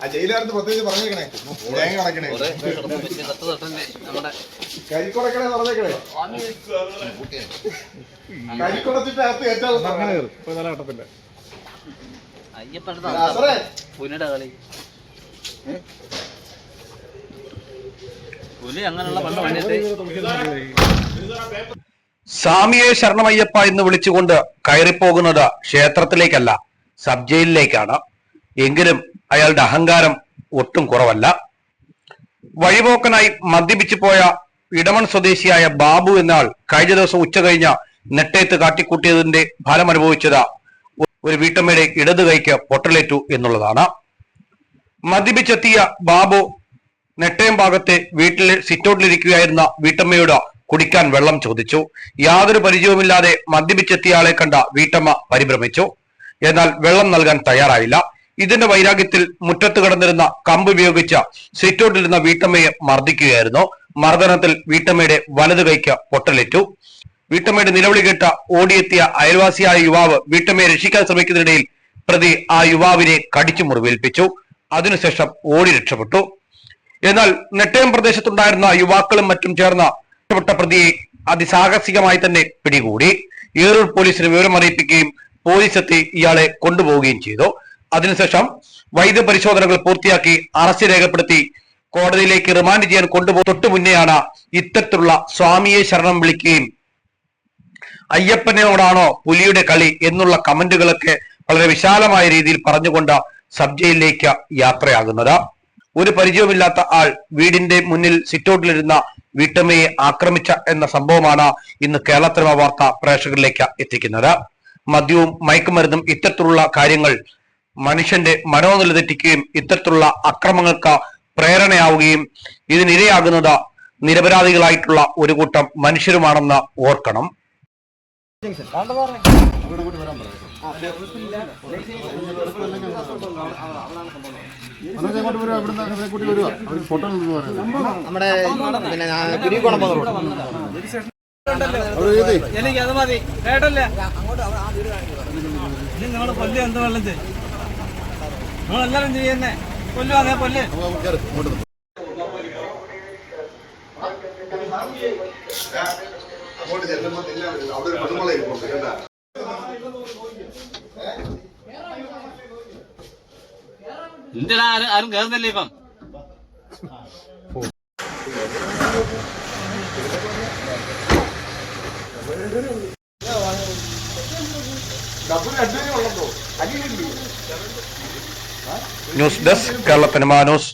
ആ ജയിലാർന്ന് പ്രത്യേകിച്ച് പറഞ്ഞേക്കണേ. തേങ്ങ അടക്കണേ കരിക്കുടക്കണേ പറഞ്ഞേക്കണേ. കരിക്കുടച്ചിട്ട് അകത്ത് കയറ്റാതെ നാസറേ, പുനട കളി. സ്വാമിയെ ശരണമയ്യപ്പ എന്ന് വിളിച്ചുകൊണ്ട് കയറിപ്പോകുന്നത് ക്ഷേത്രത്തിലേക്കല്ല സബ് ജയിലിലേക്കാണ് എങ്കിലും അയാളുടെ അഹങ്കാരം ഒട്ടും കുറവല്ല. വഴിപോക്കനായി മദ്യപിച്ചു പോയ ഇടമൺ സ്വദേശിയായ ബാബു എന്നാൾ കഴിഞ്ഞ ദിവസം ഉച്ച കഴിഞ്ഞ നെട്ടേത്ത് കാട്ടിക്കൂട്ടിയതിന്റെ ഫലം അനുഭവിച്ചത് ഒരു വീട്ടമ്മയുടെ ഇടതു കൈക്ക് പൊട്ടലേറ്റു എന്നുള്ളതാണ്. മദ്യപിച്ചെത്തിയ ബാബു നെട്ടയം ഭാഗത്തെ വീട്ടിൽ സിറ്റൗട്ടിലിരിക്കുകയായിരുന്ന വീട്ടമ്മയോട് കുടിക്കാൻ വെള്ളം ചോദിച്ചു. യാതൊരു പരിചയവുമില്ലാതെ മദ്യപിച്ചെത്തിയാളെ കണ്ട വീട്ടമ്മ പരിഭ്രമിച്ചു. എന്നാൽ വെള്ളം നൽകാൻ തയ്യാറായില്ല. ഇതിന്റെ വൈരാഗ്യത്തിൽ മുറ്റത്ത് കിടന്നിരുന്ന കമ്പ് ഉപയോഗിച്ച സിറ്റൗട്ടിലിരുന്ന വീട്ടമ്മയെ മർദ്ദിക്കുകയായിരുന്നു. മർദ്ദനത്തിൽ വീട്ടമ്മയുടെ വലതു കൈക്ക് പൊട്ടലേറ്റു വീട്ടമ്മയുടെ നിലവിളി കേട്ട ഓടിയെത്തിയ അയൽവാസിയായ യുവാവ് വീട്ടമ്മയെ രക്ഷിക്കാൻ ശ്രമിക്കുന്നതിനിടയിൽ പ്രതി ആ യുവാവിനെ കടിച്ചു മുറിവേൽപ്പിച്ചു. അതിനുശേഷം ഓടി രക്ഷപ്പെട്ടു. എന്നാൽ നെട്ടയം പ്രദേശത്തുണ്ടായിരുന്ന യുവാക്കളും മറ്റും ചേർന്ന രക്ഷപ്പെട്ട പ്രതിയെ അതിസാഹസികമായി തന്നെ പിടികൂടി. ഏറൂർ പോലീസിന് വിവരം അറിയിപ്പിക്കുകയും പോലീസ് എത്തി ഇയാളെ കൊണ്ടുപോവുകയും ചെയ്തു. അതിനുശേഷം വൈദ്യ പരിശോധനകൾ പൂർത്തിയാക്കി അറസ്റ്റ് രേഖപ്പെടുത്തി കോടതിയിലേക്ക് റിമാൻഡ് ചെയ്യാൻ കൊണ്ടുപോ തൊട്ടു മുന്നെയാണ് ഇത്തരത്തിലുള്ള സ്വാമിയെ ശരണം വിളിക്കുകയും അയ്യപ്പനോടാണോ പുലിയുടെ കളി എന്നുള്ള കമന്റുകളൊക്കെ വളരെ വിശാലമായ രീതിയിൽ പറഞ്ഞുകൊണ്ട് സബ്ജയിലേക്ക് യാത്രയാകുന്നത്. ഒരു പരിചയവുമില്ലാത്ത ആൾ വീടിന്റെ മുന്നിൽ സിറ്റൗട്ടിലിരുന്ന വീട്ടമ്മയെ ആക്രമിച്ച എന്ന സംഭവമാണ് ഇന്ന് കേരളത്തിലെ വാർത്ത പ്രേക്ഷകരിലേക്ക് എത്തിക്കുന്നത്. മദ്യവും മയക്കുമരുന്നും ഇത്തരത്തിലുള്ള കാര്യങ്ങൾ മനുഷ്യന്റെ മനോനില തെറ്റിക്കുകയും ഇത്തരത്തിലുള്ള അക്രമങ്ങൾക്ക് പ്രേരണയാവുകയും ഇതിനിരയാകുന്നത് നിരപരാധികളായിട്ടുള്ള ഒരു കൂട്ടം മനുഷ്യരുമാണെന്ന് ഓർക്കണം. നമ്മുടെ പിന്നെ കുരുവിക്കോണം പോകുന്ന റോഡ് എനിക്ക് അത് മതി. കേട്ടല്ലേ? നിങ്ങൾ കൊല്ലം എന്ത് വെള്ളം ചെയ്യും? നിങ്ങളെല്ലാരും ചെയ്യുന്നേ. കൊല്ലു അതേ കൊല്ലേ. അങ്ങോട്ട് ചെല്ലുമ്പോൾ അവിടെ ഒരു പെണ്ണുമ്പളെ ഇരിപ്പുണ്ട് കേട്ടാ നിന്റെ ആരും ആരും കേറുന്നില്ല ഇപ്പം. News desk Kerala news.